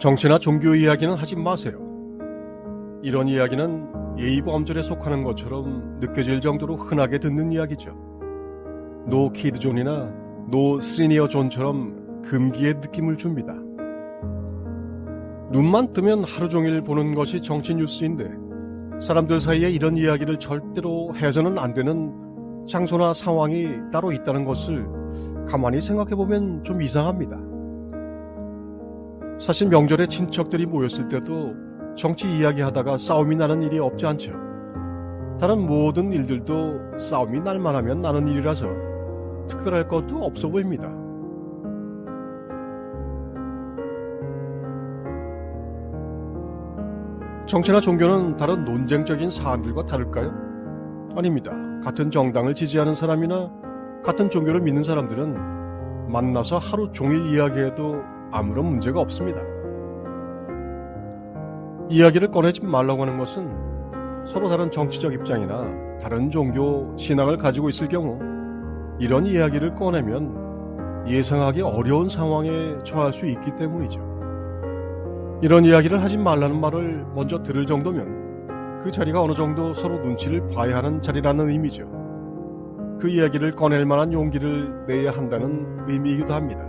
정치나 종교 이야기는 하지 마세요. 이런 이야기는 예의범절에 속하는 것처럼 느껴질 정도로 흔하게 듣는 이야기죠. 노 키드 존이나 노 시니어 존처럼 금기의 느낌을 줍니다. 눈만 뜨면 하루 종일 보는 것이 정치 뉴스인데 사람들 사이에 이런 이야기를 절대로 해서는 안 되는 장소나 상황이 따로 있다는 것을 가만히 생각해 보면 좀 이상합니다. 사실 명절에 친척들이 모였을 때도 정치 이야기 하다가 싸움이 나는 일이 없지 않죠. 다른 모든 일들도 싸움이 날만 하면 나는 일이라서 특별할 것도 없어 보입니다. 정치나 종교는 다른 논쟁적인 사안들과 다를까요? 아닙니다. 같은 정당을 지지하는 사람이나 같은 종교를 믿는 사람들은 만나서 하루 종일 이야기해도 아무런 문제가 없습니다. 이야기를 꺼내지 말라고 하는 것은 서로 다른 정치적 입장이나 다른 종교, 신앙을 가지고 있을 경우 이런 이야기를 꺼내면 예상하기 어려운 상황에 처할 수 있기 때문이죠. 이런 이야기를 하지 말라는 말을 먼저 들을 정도면 그 자리가 어느 정도 서로 눈치를 봐야 하는 자리라는 의미죠. 그 이야기를 꺼낼 만한 용기를 내야 한다는 의미이기도 합니다.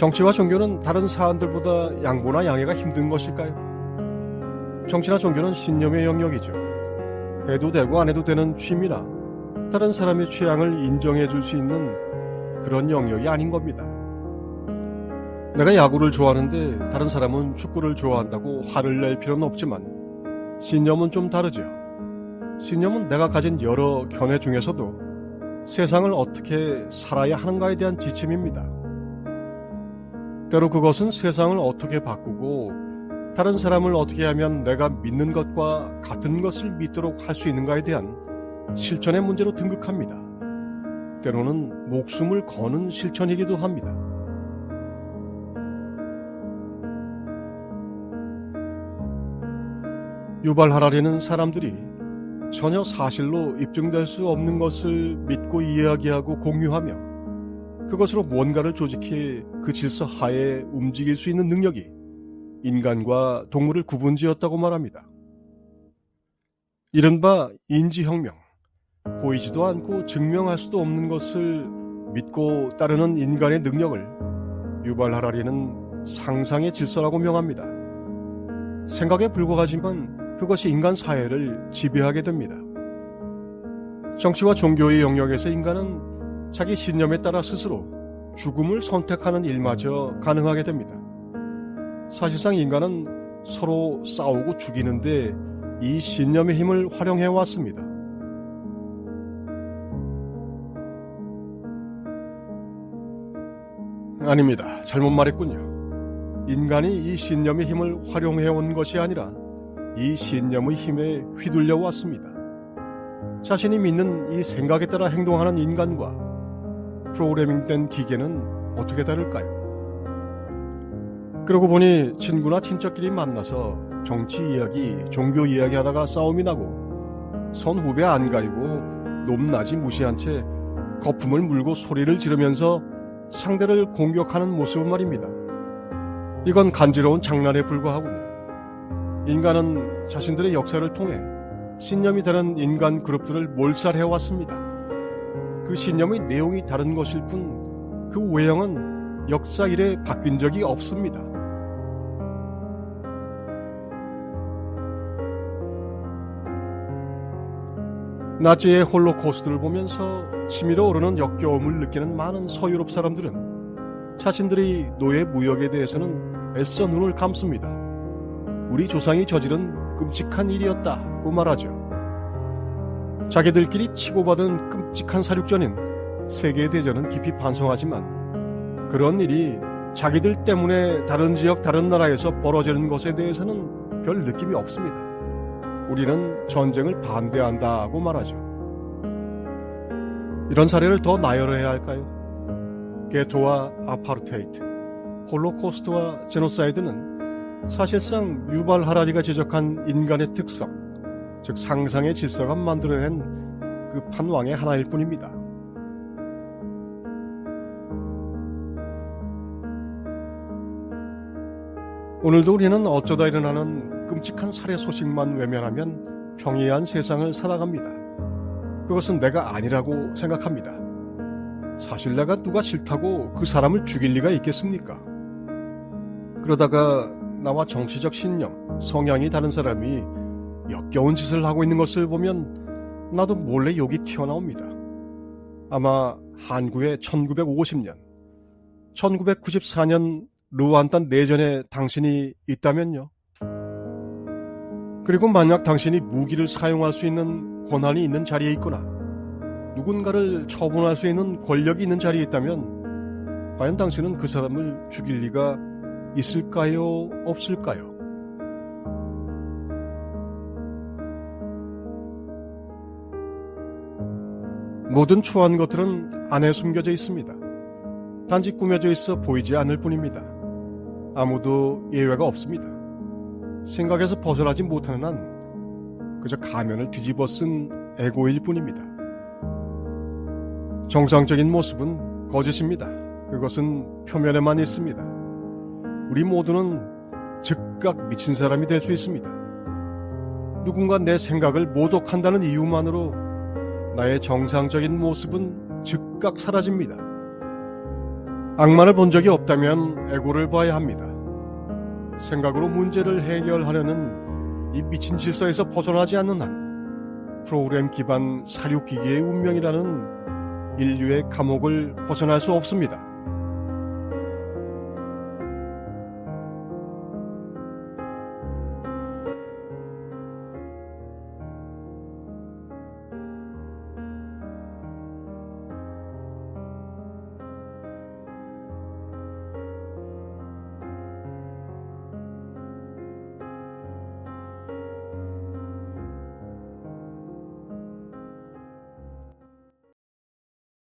정치와 종교는 다른 사안들보다 양보나 양해가 힘든 것일까요? 정치나 종교는 신념의 영역이죠. 해도 되고 안 해도 되는 취미나 다른 사람의 취향을 인정해 줄 수 있는 그런 영역이 아닌 겁니다. 내가 야구를 좋아하는데 다른 사람은 축구를 좋아한다고 화를 낼 필요는 없지만 신념은 좀 다르죠. 신념은 내가 가진 여러 견해 중에서도 세상을 어떻게 살아야 하는가에 대한 지침입니다. 때로 그것은 세상을 어떻게 바꾸고 다른 사람을 어떻게 하면 내가 믿는 것과 같은 것을 믿도록 할 수 있는가에 대한 실천의 문제로 등극합니다. 때로는 목숨을 거는 실천이기도 합니다. 유발 하라리는 사람들이 전혀 사실로 입증될 수 없는 것을 믿고 이야기하고 공유하며 그것으로 뭔가를 조직해 그 질서 하에 움직일 수 있는 능력이 인간과 동물을 구분지었다고 말합니다. 이른바 인지혁명, 보이지도 않고 증명할 수도 없는 것을 믿고 따르는 인간의 능력을 유발 하라리는 상상의 질서라고 명합니다. 생각에 불과하지만 그것이 인간 사회를 지배하게 됩니다. 정치와 종교의 영역에서 인간은 자기 신념에 따라 스스로 죽음을 선택하는 일마저 가능하게 됩니다. 사실상 인간은 서로 싸우고 죽이는데 이 신념의 힘을 활용해 왔습니다. 아닙니다. 잘못 말했군요. 인간이 이 신념의 힘을 활용해 온 것이 아니라 이 신념의 힘에 휘둘려 왔습니다. 자신이 믿는 이 생각에 따라 행동하는 인간과 프로그래밍된 기계는 어떻게 다를까요? 그러고 보니 친구나 친척끼리 만나서 정치 이야기, 종교 이야기 하다가 싸움이 나고 선 후배 안 가리고 높낮이 무시한 채 거품을 물고 소리를 지르면서 상대를 공격하는 모습은 말입니다. 이건 간지러운 장난에 불과하군요. 인간은 자신들의 역사를 통해 신념이 다른 인간 그룹들을 몰살해 왔습니다. 그 신념의 내용이 다른 것일 뿐 그 외형은 역사 이래 바뀐 적이 없습니다. 나치의 홀로코스트를 보면서 치밀어 오르는 역겨움을 느끼는 많은 서유럽 사람들은 자신들이 노예 무역에 대해서는 애써 눈을 감습니다. 우리 조상이 저지른 끔찍한 일이었다고 말하죠. 자기들끼리 치고받은 끔찍한 사륙전인 세계대전은 깊이 반성하지만 그런 일이 자기들 때문에 다른 지역 다른 나라에서 벌어지는 것에 대해서는 별 느낌이 없습니다. 우리는 전쟁을 반대한다고 말하죠. 이런 사례를 더 나열해야 할까요? 게토와 아파르테이트, 홀로코스트와 제노사이드는 사실상 유발 하라리가 지적한 인간의 특성, 즉 상상의 질서가 만들어낸 그 판왕의 하나일 뿐입니다. 오늘도 우리는 어쩌다 일어나는 끔찍한 살해 소식만 외면하면 평이한 세상을 살아갑니다. 그것은 내가 아니라고 생각합니다. 사실 내가 누가 싫다고 그 사람을 죽일 리가 있겠습니까? 그러다가 나와 정치적 신념, 성향이 다른 사람이 역겨운 짓을 하고 있는 것을 보면 나도 몰래 욕이 튀어나옵니다. 아마 한국의 1950년, 1994년 루안단 내전에 당신이 있다면요. 그리고 만약 당신이 무기를 사용할 수 있는 권한이 있는 자리에 있거나 누군가를 처분할 수 있는 권력이 있는 자리에 있다면 과연 당신은 그 사람을 죽일 리가 있을까요? 없을까요? 모든 초한 것들은 안에 숨겨져 있습니다. 단지 꾸며져 있어 보이지 않을 뿐입니다. 아무도 예외가 없습니다. 생각에서 벗어나지 못하는 한 그저 가면을 뒤집어 쓴 에고일 뿐입니다. 정상적인 모습은 거짓입니다. 그것은 표면에만 있습니다. 우리 모두는 즉각 미친 사람이 될 수 있습니다. 누군가 내 생각을 모독한다는 이유만으로 나의 정상적인 모습은 즉각 사라집니다. 악마를 본 적이 없다면 에고를 봐야 합니다. 생각으로 문제를 해결하려는 이 미친 질서에서 벗어나지 않는 한 프로그램 기반 사육기기의 운명이라는 인류의 감옥을 벗어날 수 없습니다.